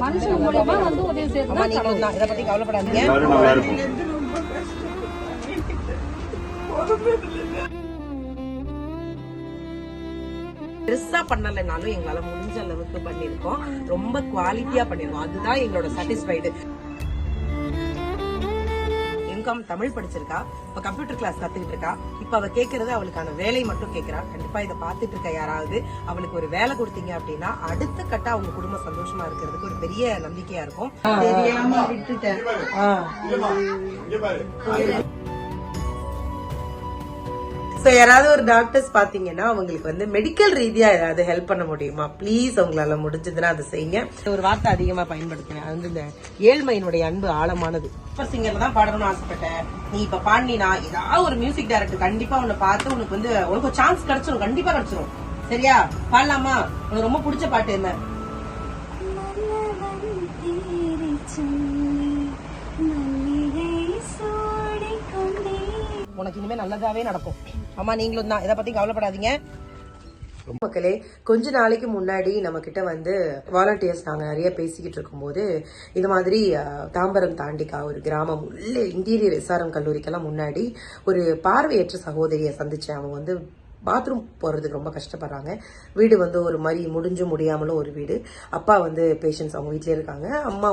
மனுஷங்க மூலியமா வந்து உதவி செய்யறது அம்மா நீங்களும் தான் இதை பத்தி கவலைப்படாதீங்க. பெருசா பண்ணலைனாலும் எங்களால முடிஞ்ச அளவுக்கு பண்ணிருக்கோம் ரொம்ப குவாலிட்டியா பண்ணிருக்கோம் அதுதான் எங்களோட சாட்டிஸ்ஃபைடு எம்காம் தமிழ் படிச்சிருக்கா இப்ப கம்ப்யூட்டர் கிளாஸ் கத்துக்கிட்டு இருக்கா இப்ப அவ கேக்குறது அவளுக்கான வேலை மட்டும் கேக்குறா. கண்டிப்பா இதை பாத்துட்டு இருக்க யாராவது. அவளுக்கு ஒரு வேலை கொடுத்தீங்க அப்படின்னா அடுத்த கட்ட அவங்க குடும்பம் சந்தோஷமா இருக்கிறதுக்கு ஒரு பெரிய நம்பிக்கையா இருக்கும். தெரியாம விட்டுட்டேன். ஸோ யாராவது ஒரு டாக்டர்ஸ் பாத்தீங்கன்னா அவங்களுக்கு வந்து மெடிக்கல் ரீதியா ஏதாவது ஹெல்ப் பண்ண முடியுமா? ப்ளீஸ் உங்களால முடிஞ்சதுன்னா அதை செய்யுங்க. ஒரு வார்த்தை அதிகமா பயன்படுத்தினேன். அது வந்து இந்த ஏழ்மையினுடைய அன்பு ஆழமானது. சூப்பர் சிங்கர்ல தான் பாடணும்னு ஆசைப்பட்டேன். நீ இப்ப பாடினா ஏதாவது ஒரு மியூசிக் டைரக்டர் கண்டிப்பா உன்னை பார்த்து உனக்கு வந்து உனக்கு சான்ஸ் கிடைச்சிரும். கண்டிப்பா கிடைச்சிரும். சரியா? பாடலாமா? உனக்கு ரொம்ப பிடிச்ச பாட்டு என்ன? உனக்கு இனிமே நல்லதாவே நடக்கும். அம்மா நீங்களும் தான். இதை பத்தி கவலைப்படாதீங்க. மக்களே கொஞ்ச நாளைக்கு முன்னாடி நம்ம கிட்ட வந்து வாலண்டியர்ஸ் நாங்கள் நிறைய பேசிக்கிட்டு இருக்கும்போது இது மாதிரி தாம்பரம் தாண்டிக்கா ஒரு கிராமம் உள்ள இன்டீரியர் எஸ்ஆர்எம் கல்லூரிக்கெல்லாம் முன்னாடி ஒரு பார்வையற்ற சகோதரியை சந்திச்சேன். அவங்க வந்து பாத்ரூம் போகிறதுக்கு ரொம்ப கஷ்டப்படுறாங்க. வீடு வந்து ஒரு மாதிரி முடிஞ்சும் முடியாமலும் ஒரு வீடு. அப்பா வந்து பேஷண்ட்ஸ் அவங்க வீட்லயே இருக்காங்க. அம்மா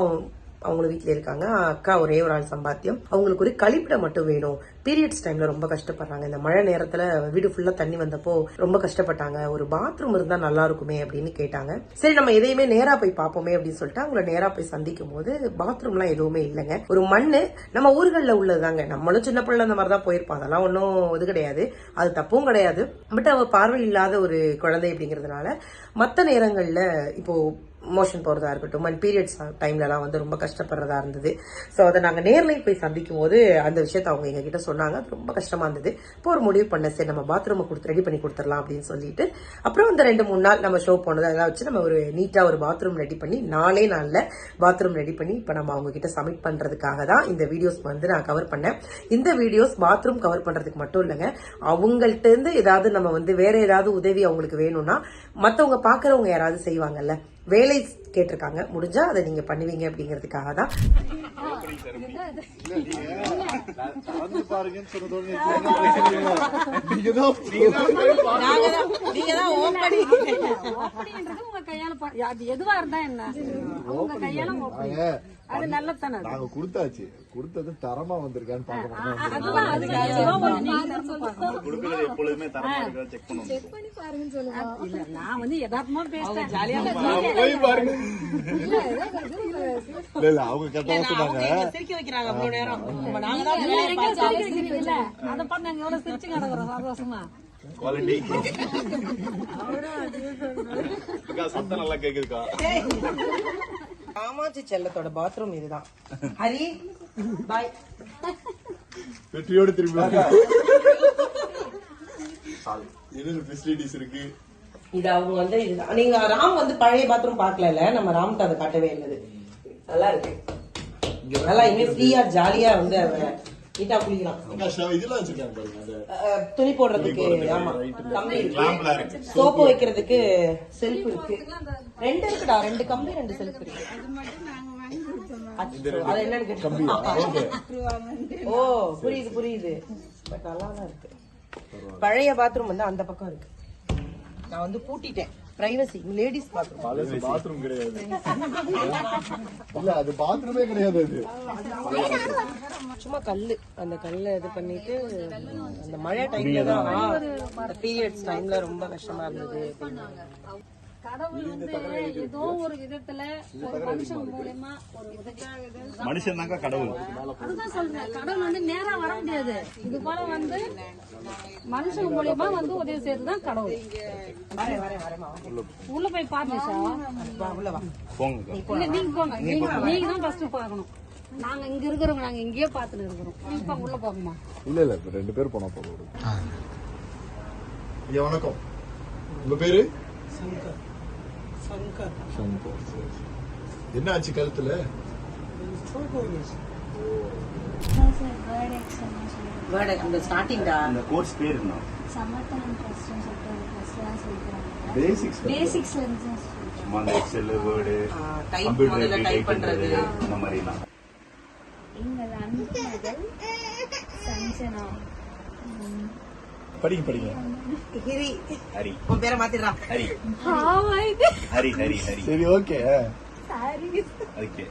அவங்க வீட்டில் இருக்காங்க. அக்கா ஒரே ஒரு ஆள் சம்பாத்தியம். அவங்களுக்கு ஒரு கழிப்பிடம் மட்டும் வேணும். பீரியட்ஸ் டைம்ல ரொம்ப கஷ்டப்படுறாங்க. இந்த மழை நேரத்துல வீடு ஃபுல்லா தண்ணி வந்தப்போ ரொம்ப கஷ்டப்பட்டாங்க. ஒரு பாத்ரூம் இருந்தா நல்லா இருக்குமே அப்படின்னு கேட்டாங்க. சரி நம்ம எதையுமே நேரா போய் பார்ப்போமே அப்படின்னு சொல்லிட்டு அவங்கள நேரா போய் சந்திக்கும் போது பாத்ரூம்லாம் எதுவுமே இல்லைங்க. ஒரு மண்ணு நம்ம ஊர்களில் உள்ளதுதாங்க. நம்மளும் சின்ன பிள்ளை அந்த மாதிரி தான் போயிருப்போம். அதெல்லாம் ஒன்றும் இது கிடையாது. அது தப்பும் கிடையாது. பட் அவ பார்வை இல்லாத ஒரு குழந்தை அப்படிங்கிறதுனால மற்ற நேரங்களில் இப்போ மோஷன் போகிறதா இருக்கட்டும் அண்ட் பீரியட்ஸ் டைம்லலாம் வந்து ரொம்ப கஷ்டப்படுறதா இருந்தது. ஸோ அதை நாங்கள் நேர்லையும் போய் சந்திக்கும் போது அந்த விஷயத்த அவங்க எங்ககிட்ட சொன்னாங்க. அது ரொம்ப கஷ்டமாக இருந்தது. இப்போ ஒரு முடிவு பண்ண சரி நம்ம பாத்ரூமை கொடுத்து ரெடி பண்ணி கொடுத்துடலாம் அப்படின்னு சொல்லிட்டு அப்புறம் அந்த ரெண்டு மூணு நாள் நம்ம ஷோ போனது அதெல்லாம் வச்சு நம்ம ஒரு நீட்டாக ஒரு பாத்ரூம் ரெடி பண்ணி நாலே நாளில் பாத்ரூம் ரெடி பண்ணி இப்போ நம்ம அவங்ககிட்ட சப்மிட் பண்ணுறதுக்காக தான் இந்த வீடியோஸ் வந்து நான் கவர் பண்ணேன். இந்த வீடியோஸ் பாத்ரூம் கவர் பண்ணுறதுக்கு மட்டும் இல்லைங்க. அவங்கள்ட்ட இருந்து ஏதாவது நம்ம வந்து வேற ஏதாவது உதவி அவங்களுக்கு வேணும்னா மற்றவங்க பார்க்குறவங்க யாராவது செய்வாங்கல்ல வேலை கேட்டிருக்காங்க. முடிஞ்சா அதை நீங்க பண்ணுவீங்க அப்படிங்கிறதுக்காக தான். வந்து பாருங்கன்னு சொன்னதோட நீங்க தான் ஓப்பனிங் அப்படின்றது உங்க கையால பா- அது எதுவா இருந்தா என்ன? உங்க கையால ஓப்பனிங் அது நல்லதானே அது. நாங்க கொடுத்தாச்சு. கொடுத்தது தரமா வந்திருக்கான்னு பாக்க எப்பொழுதுமே தரமா இருக்கா செக் பண்ணுவோம். இல்ல நான் வந்து யதார்த்தமா பேசுறேன். ஜாலியா போய் பாருங்க. இல்ல இல்ல அவங்க கரெக்டா சொன்னாங்க சிரிக்க வைக்கிறாங்க அவ்வளவு நேரம். நம்ம நாங்க தான் இல்ல, எங்க சிரிக்க வைக்கிறீங்க? இல்ல அதை பண்ண நாங்க எவ்வளவு சிரிச்சு கிடக்குறோம். சந்தோஷமா? குவாலிட்டி அக்கா சத்தம் நல்லா கேக்குதுக்கா. காமாட்சி செல்லத்தோட பாத்ரூம் இதுதான். ஹரி பாய் வெற்றியோட திரும்பி இருக்கு? இது அவங்க வந்து இதுதான். நீங்க ராம் வந்து பழைய பாத்ரூம் பார்க்கல நம்ம ராம்க்கு அதை காட்டவே இல்லது. நல்லா இருக்கு. நல்லா இனிமே ஃப்ரீயா ஜாலியா வந்து அவன் நீட்டா குளிக்கலாம். இதெல்லாம் வச்சிருக்காங்க பாருங்க துணி போடுறதுக்கு ஆமா. கம்பி லாம்ப்ல இருக்கு. சோப்பு வைக்கிறதுக்கு செல்ஃப் இருக்கு. ரெண்டு இருக்குடா ரெண்டு கம்பி ரெண்டு செல்ஃப் இருக்கு. அது என்னன்னு ஓ புரியுது புரியுது. பட் நல்லா தான் இருக்கு பழைய பாத்ரூம் வந்து அந்த பக்கம் இருக்கு. நான் வந்து பூட்டிட்டேன். பிரைவசி லேடிஸ் பாத்ரூம் பாத்ரூம் கிடையாது. இல்ல அது பாத்ரூமே கிடையாது அது. சும்மா கல்லு. அந்த கல்ல இது பண்ணிட்டு அந்த மழை டைம்ல தான் பீரியட்ஸ் டைம்ல ரொம்ப கஷ்டமா இருந்தது. கடவுள் வந்து ஏதோ ஒரு விதத்துல ஒரு மனுஷன் மூலியமா ஒரு உதவி மனுஷன் தாங்க கடவுள். அதுதான் சொல்றேன். கடவுள் வந்து நேரா வர முடியாது. இது போல வந்து மனுஷங்க மூலியமா வந்து உதவி செய்யறதுதான் கடவுள். உள்ள போய் பாருங்க சார் வா உள்ள வா. போங்க. இல்ல நீங்க போங்க. நீங்க தான் ஃபர்ஸ்ட் பார்க்கணும். நாங்க இங்க இருக்கிறவங்க நாங்க இங்கேயே பார்த்துட்டு இருக்கிறோம். நீங்க உள்ள போகமா இல்ல இல்ல ரெண்டு பேர் போனா போதும். ஐயா வணக்கம். உங்க பேரு? சங்கர். சங்கர். சங்கர். என்ன ஆச்சு கழுத்துல? வேர்டு அந்த ஸ்டார்டிங்டா அந்த கோர்ஸ் பேர் என்ன? சமர்த்தனம் ட்ரஸ்ட்னு சொல்லிட்டு ஒரு ட்ரஸ்ட் தான் சொல்லிக்கிறாங்க. பேசிக்ஸ் பேசிக்ஸ்ல இருந்து நம்ம அந்த எக்ஸல் வேர்டு கம்ப்யூட்டர் டைப் பண்றது. இந்த மாதிரிலாம். எங்கள் அன்பு மகள் சஞ்சனா. படிங்க படிங்க. ஹிரி. ஹரி. உன் பேரை மாத்திடுறான் ஹரி. ஹரி ஹரி ஹரி. சரி ஓகே. சாரி. அதுக்கு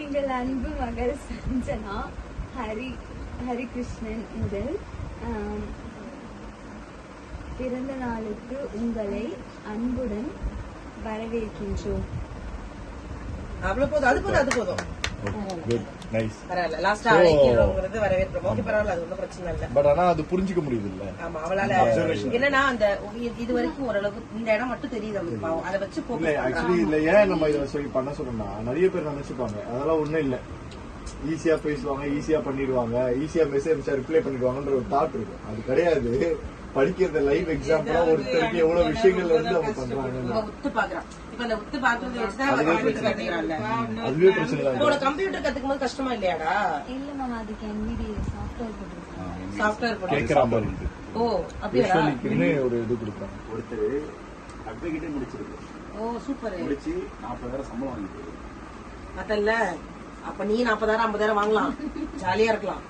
எங்கள் அன்பு மகள் சஞ்சனா ஹரி ஹரிகிருஷ்ணன் முதல் ஆம், பிறந்த நாளுக்கு உங்களை அன்புடன் வரவேற்கின்றோம். அவ்வளவு போதும் அது போதும் அது போதும். குட் நைஸ் பரவாயில்ல. லாஸ்டா அழைக்கிறோங்கிறது வரவேற்கிறோம். ஓகே பரவாயில்ல அது ஒன்றும் பிரச்சனை இல்ல. பட் ஆனா அது புரிஞ்சுக்க முடியுது இல்ல ஆமா அவளால என்னன்னா அந்த இது- வரைக்கும் ஓரளவுக்கு இந்த இடம் மட்டும் தெரியுது அவளுக்கு பாவம். அதை வச்சு இல்ல focus ஆக்சுவலி. இதுல ஏன் நம்ம இதை சொல்லி பண்ண சொல்றோம்னா நிறைய பேர் நினைச்சுப்பாங்க அதெல்லாம் ஒண்ணும் இல்ல. ஈஸியா பேசுவாங்க ஈஸியா பண்ணிடுவாங்க ஈஸியா மெசேஜ் ரிப்ளை பண்ணிடுவாங்கன்ற ஒரு தாட் இருக்கும். அது கிடையாது. படிக்கிறத லைவ் எக்ஸாம்பிளா ஒருத்தருக்கு எவ்வளவு விஷயங்கள் வந்து அவங்க பண்றாங்க. உத்து பாக்குறான் இப்ப அந்த உத்து பாக்குறத வச்சுதான் அதுவே பிரச்சனை. உனக்கு கம்ப்யூட்டர் கத்துக்கும் போது கஷ்டமா இல்லையாடா? இல்ல மேம் அதுக்கு என்விடி சாஃப்ட்வேர் போட்டுருக்கேன் சாஃப்ட்வேர் ஓ அப்படியா? ஒரு இது கொடுப்பாங்க ஒருத்தர் அட்வொகேட்டே முடிச்சிருக்கு ஓ சூப்பர். முடிச்சு நாற்பதாயிரம் சம்பளம் வாங்கிட்டு அதல்ல அப்ப நீ நாற்பதாயிரம் ஐம்பதாயிரம் வாங்கலாம். ஜாலியா இருக்கலாம்.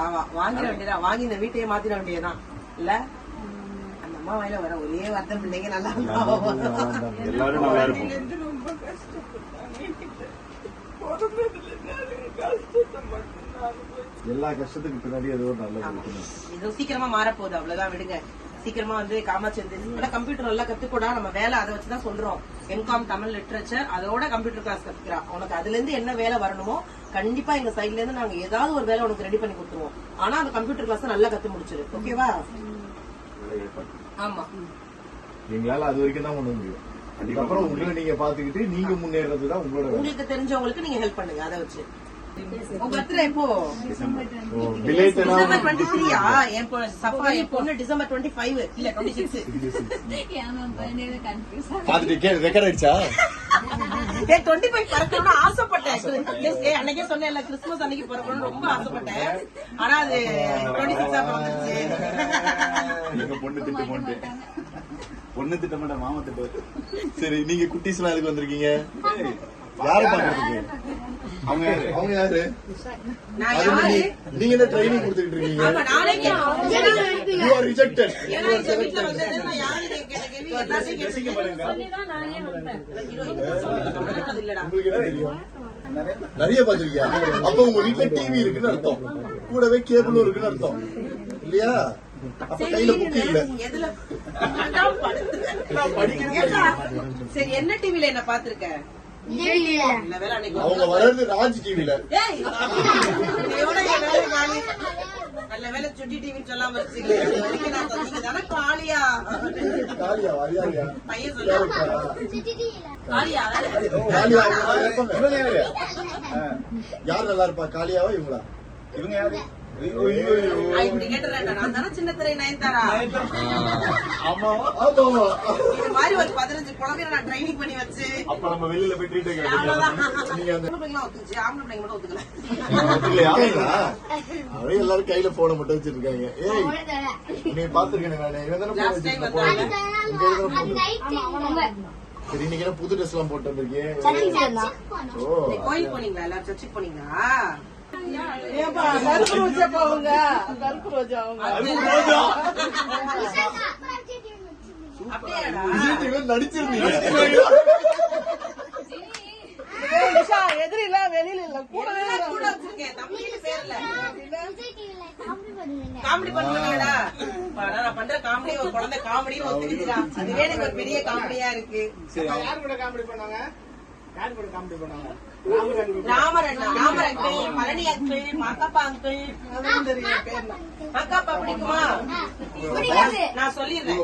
ஆமா வாங்கிட வேண்டியதா? வாங்கி இந்த வீட்டையே மாத்திட வேண்டியதுதான். இல்ல? அந்த அம்மா வாயில வர ஒரே வார்த்தை பிள்ளைங்க நல்லா எல்லாரும் நல்லா இருப்போம். எல்லா கஷ்டத்துக்கு பின்னாடி ஏதோ நல்லது இது சீக்கிரமா மாறப்போகுது அவ்வளவுதான் விடுங்க. சீக்கிரமா வந்து காமாட்சி வந்து கம்ப்யூட்டர் நல்லா கத்துக்கூடா நம்ம வேலை அதை வச்சுதான் சொல்றோம். எம்காம் தமிழ் லிட்ரேச்சர் அதோட கம்ப்யூட்டர் கிளாஸ் கத்துக்கிறா. உனக்கு அதுல இருந்து என்ன வேலை வரணுமோ கண்டிப்பா எங்க சைட்ல இருந்து நாங்க ஏதாவது ஒரு வேலை உனக்கு ரெடி பண்ணி கொடுத்துருவோம். ஆனா அந்த கம்ப்யூட்டர் கிளாஸ் நல்லா கத்து முடிச்சிரு. ஓகேவா ஆமா. எங்களால அது வரைக்கும் தான் பண்ண முடியும். அதுக்கப்புறம் உங்களை நீங்க பாத்துக்கிட்டு நீங்க முன்னேறது தான் உங்களோட. உங்களுக்கு தெரிஞ்சவங்களுக்கு நீங்க ஹெல்ப் பண்ணுங்க அதை வச்சு. உங்க பர்த்டே எப்போ? ஓ, belated ஆ டிசம்பர் டுவெண்ட்டி த்ரீயா என் பொ- சஃபா என் பொண்ணு டிசம்பர் டுவெண்ட்டி ஃபைவ் இல்ல டுவெண்ட்டி சிக்ஸ் ஏன் மேம் பர்த்டே கன்ஃபியூஸ் பாத்துட்டு கே ரெக்கார்ட் ஆயிடுச்சா? ஏ டுவெண்ட்டி ஃபைவ் பிறக்கணும்னு ஆசைப்பட்டேன். அன்னைக்கே சொன்னேன்ல கிறிஸ்துமஸ் அன்னைக்கு பிறக்கணும்னு ரொம்ப ஆசைப்பட்டேன். ஆனா அது டுவெண்ட்டி சிக்ஸா பிறந்துருச்சு. எங்க பொண்ணு திட்டு பொண்ணு பொண்ணு திட்ட மாட்டேன் மாமா திட்டு சரி நீங்க குட்டீஸ் எல்லாம் எதுக்கு வந்திருக்கீங்க? யார பாக்குறதுக்கு அவங்க யாரு? அவங்க யாரு? நான் அது யாரு? நீங்க- என்ன ட்ரைனிங் கொடுத்துட்டு இருக்கீங்க? யூ ஆர் ரிஜெக்டட் வீட்டுல என்ன தெரியும்? நிறைய பாத்திருக்கியா அப்ப உங்க வீட்ல டிவி இருக்குன்னு அர்த்தம். கூடவே கேபிளும் இருக்குன்னு அர்த்தம். இல்லையா? அப்ப கையில புக்கு இல்ல. என்ன டிவில என்ன பாத்திருக்க அவங்க வளர்ந்து ராஜ் டிவில வேலை காலி. நல்ல வேலை சுட்டி டிவி சொல்லாம காளியா? பையன் சொல்ல காளியா? அவங்க நல்லா இருப்பாங்க. யார் நல்லா இருப்பா? காலியாவா இவங்களா? இவங்க யாரு? பதினஞ்சு குழந்தைய நான் ட்ரைனிங் பண்ணி வச்சு. அப்ப நம்ம வெளியில போய் ட்ரீட் அவ்வளவுதான். நீங்க அந்த பொம்பளை பிள்ளைங்களாம் ஒத்துக்குச்சு. ஆம்பளை பிள்ளைங்க மட்டும் ஒத்துக்கல. எல்லாரும் கையில போன மட்டும் வச்சிருக்காங்க. ஏய் நீ பாத்துருக்கேன் நானு. இவன் தானே. சரி இன்னைக்கு என்ன புது ட்ரெஸ் எல்லாம் போட்டு வந்திருக்கீங்க ஓ. நீ கோயில் போனீங்களா? எல்லாரும் சர்ச்சுக்கு போனீங்களா? ஏன்பா கருப்பு ரோஜா போவுங்க கருப்பு ரோஜா அப்படியாடா? விஜய் இவன் நடிச்சிருந்தீங்க எல்லாம் கூட வச்சிருக்கேன். தம்பின்னு பேர்ல. காமெடி பண்ணுவீங்களா நான் பண்ற காமெடி ஒரு குழந்தை காமெடின்னு ஒத்துக்கிச்சுடா. அதுவே எனக்கு ஒரு பெரிய காமெடியா இருக்கு. ராமர் அண்ணா Ramar uncle Palani uncle Makkappa uncle. Makkappa பிடிக்குமா? நான் சொல்லிடுறேன்.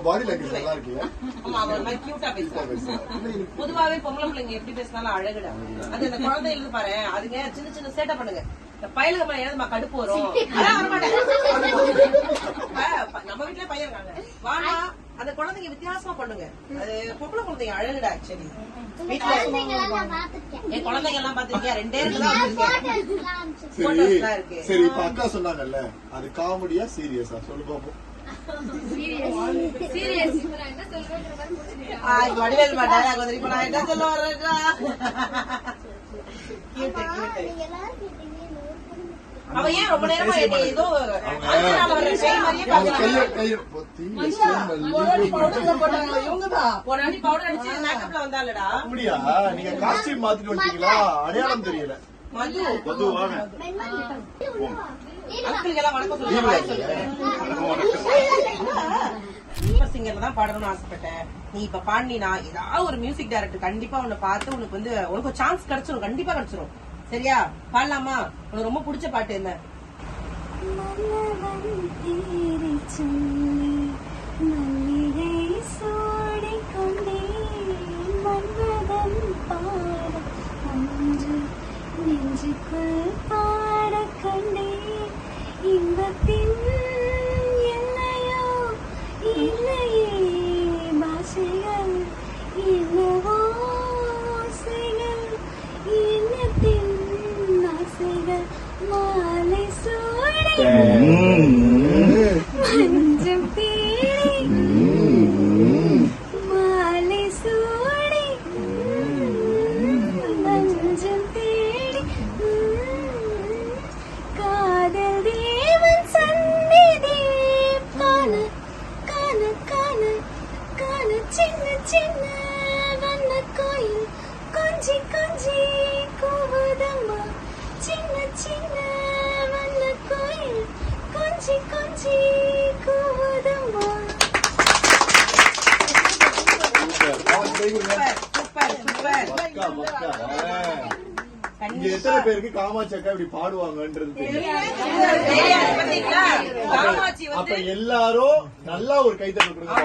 பொதுவாவே பொம்பளை பிள்ளைங்க எப்படி பேசினாலும் அழகுடா. அது இந்த குழந்தை இருந்து பாரு. அதுங்க சின்ன சின்ன சேட்டை பண்ணுங்க. இந்த பயலுக்கு மேல ஏதாவது கடுப்பு வரும். நம்ம வீட்லயே பையன் இருக்காங்க. வாடா அந்த குழந்தைங்க வித்தியாசமா பண்ணுங்க. அது பொம்பளை குழந்தைங்க அழகுடா ஆக்சுவலி வீட்டுல என் குழந்தைங்க எல்லாம் பாத்திருக்கியா ரெண்டே இருக்கு. சரி இப்ப அக்கா சொன்னாங்கல்ல அது காமெடியா சீரியஸா? சொல்லு பாப்போம். வடிவேல் இப்ப நான் என்ன சொல்ல. அவ ஏன் ரொம்ப நேரமா என்னை ஏதோ அப்படியா? நீங்க காஸ்டியூம் மாத்திட்டு வந்துட்டீங்களா? அடையாளம் தெரியல. மது மது வாங்க. அங்கிளுக்கு எல்லாம் வணக்கம் சொல்லுங்க. சூப்பர் சிங்கர்ல தான் பாடணும்னு ஆசைப்பட்டேன். நீ இப்ப பாடினா ஏதாவது ஒரு மியூசிக் டைரக்டர் கண்டிப்பா உன்னை பார்த்து உனக்கு வந்து உனக்கு சான்ஸ் கிடைச்சிரும். கண்டிப்பா கிடைச்சிரும். சரியா? பாடலாமா? உனக்கு ரொம்ப பிடிச்ச பாட்டு என்ன? மன்னவன் இந்த சொல்லி மல்லிகை இல்லையே கொண்டேன். 嗯。嗯。嗯 இங்க எத்தனை பேருக்கு காமாட்சி அக்கா இப்படி பாடுவாங்கன்றது அப்ப எல்லாரும் நல்லா ஒரு கொடுங்க.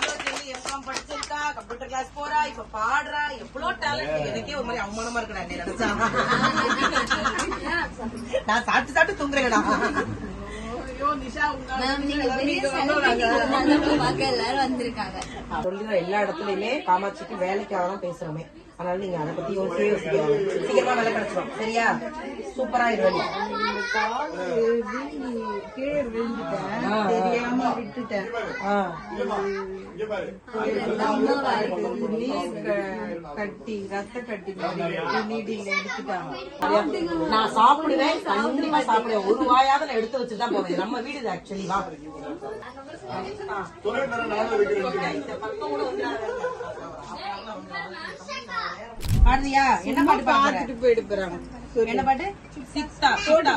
வந்து எம்காம் படிச்சிருக்கா கம்ப்யூட்டர் கிளாஸ் போறா இப்ப பாடுறா எவ்வளவு டேலண்ட் எனக்கே ஒரு மாதிரி அவமானமா இருக்குடா நினைச்சா. நான் சாப்பிட்டு சாப்பிட்டு தூங்குறேன்டா. எல்லா இடத்துலயுமே காமாட்சிக்கு வேலைக்காக தான் பேசுறோமே. அதனால நீங்க அதை பத்தி யோசிக்கவே யோசிக்காது சீக்கிரமா வேலை கிடைச்சிடும் சரியா? சூப்பரா இருவடி தெரியாம விட்டுட்டேன். இங்க பாரு கட்டி ரத்த கட்டி நீடில் எடுத்துட்டாங்க நான் சாப்பிடுவேன். கண்டிப்பா சாப்பிடுவேன். ஒரு வாயாவது நான் எடுத்து வச்சுட்டு தான் போவேன். நம்ம வீடு இது ஆக்சுவலி வா. இந்த பக்கம் கூட வந்து பாடுறியா? என்ன பாட்டு பாடுற? போயிட்டு போறாங்க. என்ன பாட்டு? சித்தா. சோட்டா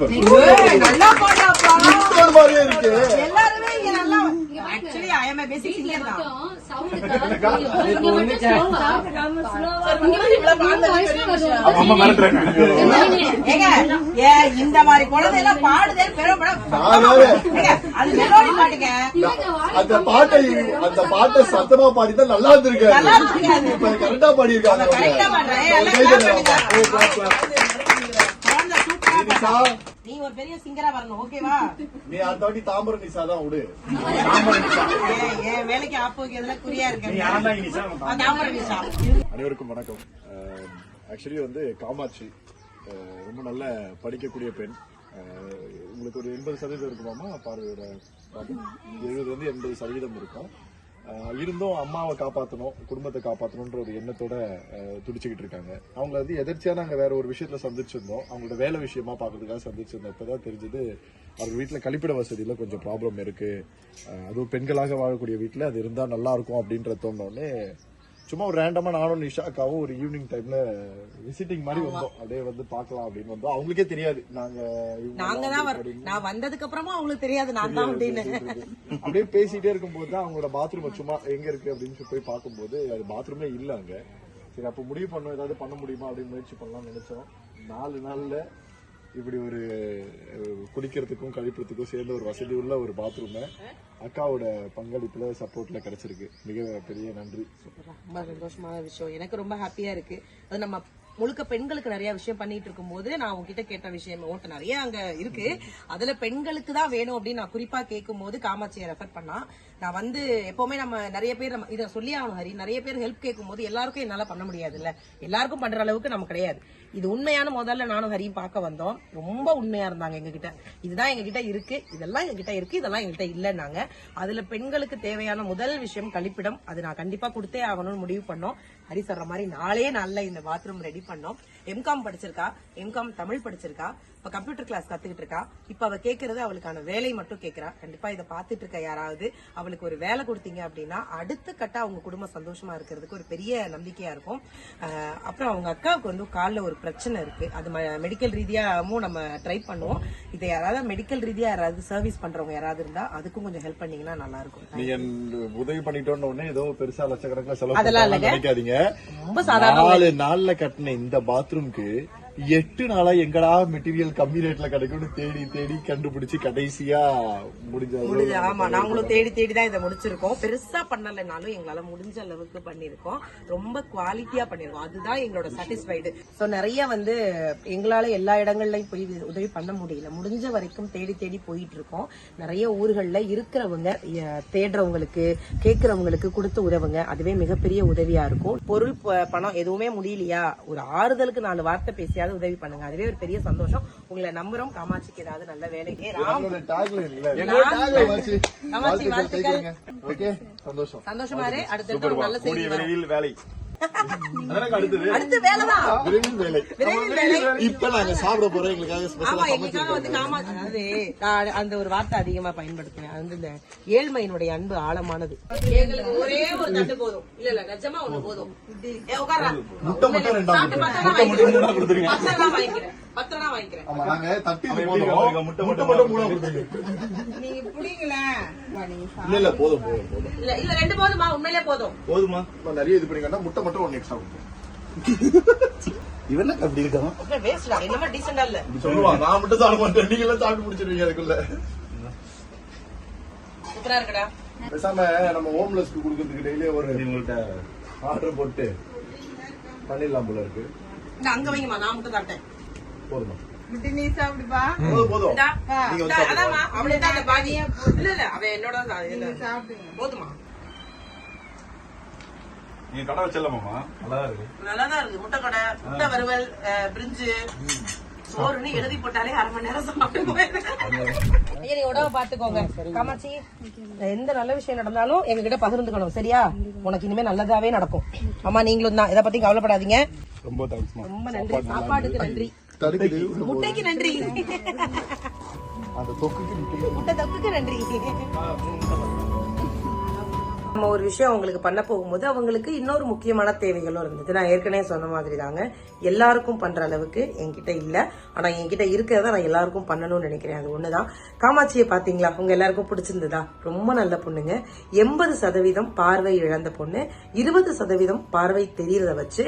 சூப்பர். நல்லா பாடுறாப்பா. மாதிரியே இருக்கு. எல்லாருமே இங்க நல்லா actually I am basic singer தான். இந்த மாதிரி குழந்தை எல்லாம் பாடுதே பெரும்பட நான் வேற. அது மெலோடி பாட்டுங்க. அந்த பாட்டை அந்த பாட்டை சத்தமா பாடிதான் நல்லா. இப்ப கரெக்டா பாடியிருக்காங்க சூப்பரா நிஷா, பாடுது. நீ ஒரு பெரிய சிங்கரா வரணும் ஓகேவா நீ அடுத்த வாட்டி தாம்பரம் தான் விடு. ஏன் வேலைக்கு குறியா இருக்கு. நிஷா? அனைவருக்கும் வணக்கம். ஆக்சுவலி வந்து காமாட்சி அஹ், ரொம்ப நல்ல படிக்கக்கூடிய பெண். உங்களுக்கு ஒரு எண்பது சதவீதம் இருக்குமாமா? பார்வையோட எழுபது வந்து எண்பது சதவீதம் இருக்கும் இருந்தும் அம்மாவை காப்பாற்றணும் குடும்பத்தை காப்பாற்றணுன்ற ஒரு எண்ணத்தோட துடிச்சுக்கிட்டு இருக்காங்க. அவங்க வந்து எதிர்ச்சியாக நாங்கள் வேற ஒரு விஷயத்தில் சந்திச்சிருந்தோம். அவங்களோட வேலை விஷயமா பார்க்கறதுக்காக சந்திச்சிருந்தோம். இப்பதான் தெரிஞ்சது அவர் வீட்டில் கழிப்பிட வசதியில் கொஞ்சம் ப்ராப்ளம் இருக்குது அதுவும் பெண்களாக வாழக்கூடிய வீட்டில் அது இருந்தால் நல்லா இருக்கும் அப்படின்ற தோணுன்னே சும்மா ஒரு ரேண்டமா நானும் நிஷாக்காவும் ஒரு ஈவினிங் டைம்ல விசிட்டிங் மாதிரி வந்தோம். அப்படியே வந்து பார்க்கலாம் அப்படின்னு வந்தோம். அவங்களுக்கே தெரியாது. நாங்க நாங்க தான். நான் வந்ததுக்கு அப்புறமா அவங்களுக்கு தெரியாது. நான் தான் அப்படின்னு. அப்படியே பேசிட்டே இருக்கும்போது தான் அவங்களோட பாத்ரூம் சும்மா எங்க இருக்கு அப்படின்னு சொல்லி போய் பார்க்கும்போது அது பாத்ரூமே இல்ல அங்க. சரி அப்ப முடிவு பண்ணோம். ஏதாவது பண்ண முடியுமா அப்படின்னு முயற்சி பண்ணலாம்னு நினைச்சோம். நாலு நாள்ல இப்படி ஒரு குடிக்கிறதுக்கும் கழிப்பதுக்கும் சேர்ந்த ஒரு வசதி உள்ள ஒரு பாத்ரூம் அக்காவோட பங்களிப்புல சப்போர்ட்ல கிடைச்சிருக்கு. மிக பெரிய நன்றி. ரொம்ப சந்தோஷமான விஷயம். எனக்கு ரொம்ப ஹாப்பியா இருக்கு. அது நம்ம முழுக்க பெண்களுக்கு நிறைய விஷயம் பண்ணிட்டு இருக்கும்போது நான் உங்ககிட்ட கேட்ட விஷயம் உன்கிட்ட நிறைய அங்க இருக்கு. அதுல பெண்களுக்கு தான் வேணும் அப்படின்னு நான் குறிப்பா கேட்கும் போது காமாட்சியை ரெஃபர் பண்ணா நான் வந்து எப்பவுமே நம்ம நிறைய பேர் நம்ம இதை சொல்லி ஆகணும் ஹரி. நிறைய பேர் ஹெல்ப் கேட்கும் போது எல்லாருக்கும் என்னால பண்ண முடியாதுல்ல. எல்லாருக்கும் பண்ற அளவுக்கு நம்ம கிடையாது. இது உண்மையான முதல்ல நானும் ஹரியும் பார்க்க வந்தோம். ரொம்ப உண்மையா இருந்தாங்க எங்ககிட்ட. இதுதான் எங்ககிட்ட இருக்கு. இதெல்லாம் எங்ககிட்ட இருக்கு. இதெல்லாம் எங்ககிட்ட இல்லைன்னாங்க. அதுல பெண்களுக்கு தேவையான முதல் விஷயம் கழிப்பிடம். அது நான் கண்டிப்பா கொடுத்தே ஆகணும்னு முடிவு பண்ணோம். ஹரி சொல்ற மாதிரி நாளே நாளில் இந்த பாத்ரூம் ரெடி பண்ணோம். எம்காம் படிச்சிருக்கா? எம்காம் தமிழ் படிச்சிருக்கா? இப்ப கம்ப்யூட்டர் கிளாஸ் கத்துக்கிட்டு இருக்கா? இப்ப அவ கேட்கறது அவளுக்கான வேலை மட்டும் கேக்குறா. கண்டிப்பா இதை பார்த்துட்டு இருக்க யாராவது அவளுக்கு ஒரு வேலை கொடுத்தீங்க அப்படின்னா அடுத்த கட்ட அவங்க குடும்பம் சந்தோஷமா இருக்கிறதுக்கு ஒரு பெரிய நம்பிக்கையா இருக்கும். அப்புறம் அவங்க அக்காவுக்கு வந்து காலில் ஒரு பிரச்சனை இருக்கு. அது மெடிக்கல் ரீதியாவும் நம்ம ட்ரை பண்ணுவோம். இதை யாராவது மெடிக்கல் ரீதியா யாராவது சர்வீஸ் பண்றவங்க யாராவது இருந்தா அதுக்கும் கொஞ்சம் ஹெல்ப் பண்ணீங்கன்னா நல்லா இருக்கும். நீங்க இந்த உதவி பண்ணிட்டோன்னு உடனே ஏதோ பெருசா லட்சக்கணக்கில் செலவு அதெல்லாம் நினைக்காதீங்க. ரொம்ப சாதாரண நாலு நாள்ல கட்டின இந்த பாத்ரூம்க்கு எட்டு நாளா எங்கடா மெட்டீரியல் கம்மி ரேட்ல கிடைக்கும்னு தேடி தேடி கண்டுபிடிச்சு கடைசியா முடிஞ்ச அளவு முடிஞ்ச ஆமா நாங்களும் தேடி தேடி தான் இதை முடிச்சிருக்கோம். பெருசா பண்ணலைனாலும் எங்களால முடிஞ்ச அளவுக்கு பண்ணிருக்கோம் ரொம்ப குவாலிட்டியா பண்ணிருக்கோம் அதுதான் எங்களோட சாட்டிஸ்ஃபைடு சோ நிறைய வந்து எங்களால எல்லா இடங்கள்லயும் போய் உதவி பண்ண முடியல. முடிஞ்ச வரைக்கும் தேடி தேடி போயிட்டு இருக்கோம் நிறைய ஊர்கள்ல இருக்கிறவங்க தேடுறவங்களுக்கு கேட்கறவங்களுக்கு கொடுத்து உதவுங்க. அதுவே மிகப்பெரிய உதவியா இருக்கும். பொருள் பணம் எதுவுமே முடியலையா? ஒரு ஆறுதலுக்கு நாலு வார்த்தை பேசியாவது உதவி பண்ணுங்க. அதுவே ஒரு பெரிய சந்தோஷம். உங்களை நம்புறோம். காமாட்சிக்கு ஏதாவது நல்ல வேலை. ஏ, ராம். எங்களோட tagline இல்ல. எங்களோட tagline வச்சு காமாட்சி வாழ்த்துக்கள். வாழ்த்துக்கள் கைக்கோங்க. ஓகே? சந்தோஷம். சந்தோஷமா இரு ஒரு நல்ல செய்தி வேலை. அடுத்து வேலைதான். விரைவில் வேலை. இப்ப நாங்க சாப்பிட போறோம். எங்களுக்காக அந்த ஒரு வார்த்தை அதிகமா பயன்படுத்துவேன் அது வந்து இந்த ஏழ்மையினுடைய அன்பு ஆழமானது. எங்களுக்கு ஒரே ஒரு தட்டு போதும். இல்ல இல்ல நிஜமா ஒண்ணு போதும். முட்டை மட்டும் ரெண்டாம் முட்டை. மட்டும். வாங்கிக்கிறேன். ஆமா நாங்க தட்டி போதும்? முட்டை மட்டும் மூணா கொடுத்துருங்க நீங்க இல்ல இல்ல போதும் போதும் போதும். இல்ல இல்ல ரெண்டு போதுமா உண்மையிலே போதும். போதுமா? நிறைய இது பண்ணிங்கன்னா முட்டை மட்டும் ஒன்னு எக்ஸ்ட்ரா கொடுப்போம் இவன் அப்படி இருக்கான் வேஸ்டா என்னமா டீசெண்டா இல்ல? சொல்லுவான் நான் மட்டும் சாப்பிட மாட்டேன். நீங்க எல்லாம் சாப்பிட்டு முடிச்சிருவீங்க அதுக்குள்ள. சூப்பரா இருக்குடா. பேசாம நம்ம ஹோம்லெஸ்க்கு கொடுக்கறதுக்கு டெய்லி ஒரு உங்கள்கிட்ட ஆர்டர் போட்டு பண்ணிடலாம் போல இருக்கு. அங்க வைங்கம்மா நான் மட்டும் சாப்பிட்டேன் போதுமா? நீ சாப்பிடுப்பா. போதும் தான் அந்த. இல்ல இல்ல என்னோட. சாப்பிடுங்க. நீங்க கடை வச்சலாமாமா நல்லா இருக்கு. நல்லாதான் இருக்கு. முட்டை கடை முட்டை வறுவல் பிரிஞ்சு. சோறுன்னு எழுதி போட்டாலே அரை மணி நேரம் சாப்பிட்டு உடம்ப பாத்துக்கோங்க காமாட்சி எந்த நல்ல விஷயம் நடந்தாலும் எங்க கிட்ட பகிர்ந்துக்கணும் சரியா? உனக்கு இனிமே நல்லதாவே நடக்கும். அம்மா நீங்களும் தான். இதை பத்தி கவலைப்படாதீங்க. ரொம்ப ரொம்ப நன்றி. சாப்பாடுக்கு நன்றி. முட்டைக்கு. நன்றி. அந்த தொக்குக்கு முட்டை தப்புக்கு நன்றி. நம்ம ஒரு விஷயம் அவங்களுக்கு பண்ண போகும்போது அவங்களுக்கு இன்னொரு முக்கியமான தேவைகளும் இருந்தது. நான் ஏற்கனவே சொன்ன மாதிரி தாங்க எல்லாருக்கும் பண்ற அளவுக்கு என்கிட்ட இல்ல. ஆனா என்கிட்ட இருக்கிறத நான் எல்லாருக்கும் பண்ணணும்னு நினைக்கிறேன். அது ஒண்ணுதான். காமாட்சியை பாத்தீங்களா? உங்க எல்லாருக்கும் பிடிச்சிருந்ததா? ரொம்ப நல்ல பொண்ணுங்க. எண்பது சதவீதம் பார்வை இழந்த பொண்ணு. இருபது சதவீதம் பார்வை தெரியறத வச்சு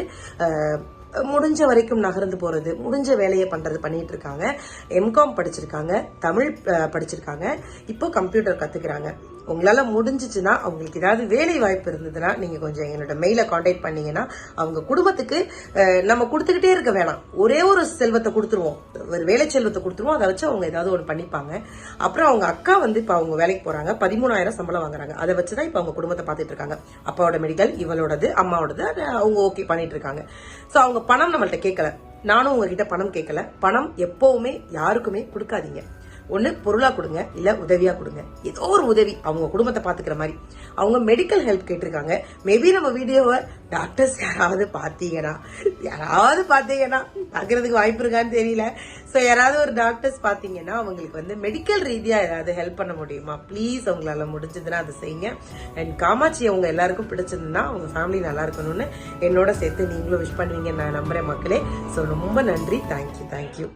முடிஞ்ச வரைக்கும் நகர்ந்து போகிறது முடிஞ்ச வேலையை பண்ணுறது பண்ணிட்டு இருக்காங்க. எம்காம் படிச்சிருக்காங்க தமிழ் படிச்சிருக்காங்க. இப்போ கம்ப்யூட்டர் கற்றுக்குறாங்க உங்களால் முடிஞ்சிச்சுன்னா அவங்களுக்கு ஏதாவது வேலை வாய்ப்பு இருந்ததுன்னா நீங்கள் கொஞ்சம் எங்களோட மெயிலை காண்டாக்ட் பண்ணீங்கன்னா அவங்க குடும்பத்துக்கு நம்ம கொடுத்துக்கிட்டே இருக்க வேணாம். ஒரே ஒரு செல்வத்தை கொடுத்துருவோம். ஒரு வேலை செல்வத்தை கொடுத்துருவோம். அதை வச்சு அவங்க ஏதாவது ஒன்று பண்ணிப்பாங்க. அப்புறம் அவங்க அக்கா வந்து இப்போ அவங்க வேலைக்கு போகிறாங்க பதிமூணாயிரம் சம்பளம் வாங்குறாங்க. அதை வச்சு தான் இப்போ அவங்க குடும்பத்தை பார்த்துட்டு இருக்காங்க. அப்பாவோட மெடிக்கல் இவளோடது அம்மாவோடது அவங்க ஓகே பண்ணிட்டு இருக்காங்க. ஸோ அவங்க பணம் நம்மள்கிட்ட கேட்கல. நானும் உங்ககிட்ட பணம் கேட்கல. பணம் எப்பவுமே யாருக்குமே கொடுக்காதீங்க. ஒன்று பொருளாக கொடுங்க இல்லை உதவியாக கொடுங்க. ஏதோ ஒரு உதவி அவங்க குடும்பத்தை பார்த்துக்கிற மாதிரி. அவங்க மெடிக்கல் ஹெல்ப் கேட்டிருக்காங்க. மேபி நம்ம வீடியோவை டாக்டர்ஸ் யாராவது பார்த்தீங்கன்னா யாராவது பார்த்தீங்கன்னா பார்க்குறதுக்கு வாய்ப்பு இருக்கான்னு தெரியல. ஸோ யாராவது ஒரு டாக்டர்ஸ் பார்த்தீங்கன்னா அவங்களுக்கு வந்து மெடிக்கல் ரீதியாக ஏதாவது ஹெல்ப் பண்ண முடியுமா? ப்ளீஸ் அவங்களால முடிஞ்சதுன்னா அதை செய்யுங்க. அண்ட் காமாட்சி அவங்க எல்லாருக்கும் பிடிச்சதுன்னா அவங்க ஃபேமிலி நல்லா இருக்கணும்னு என்னோட சேர்த்து நீங்களும் விஷ் பண்ணுவீங்கன்னு நான் நம்புகிறேன் மக்களே. ஸோ ரொம்ப நன்றி. Thank you thank you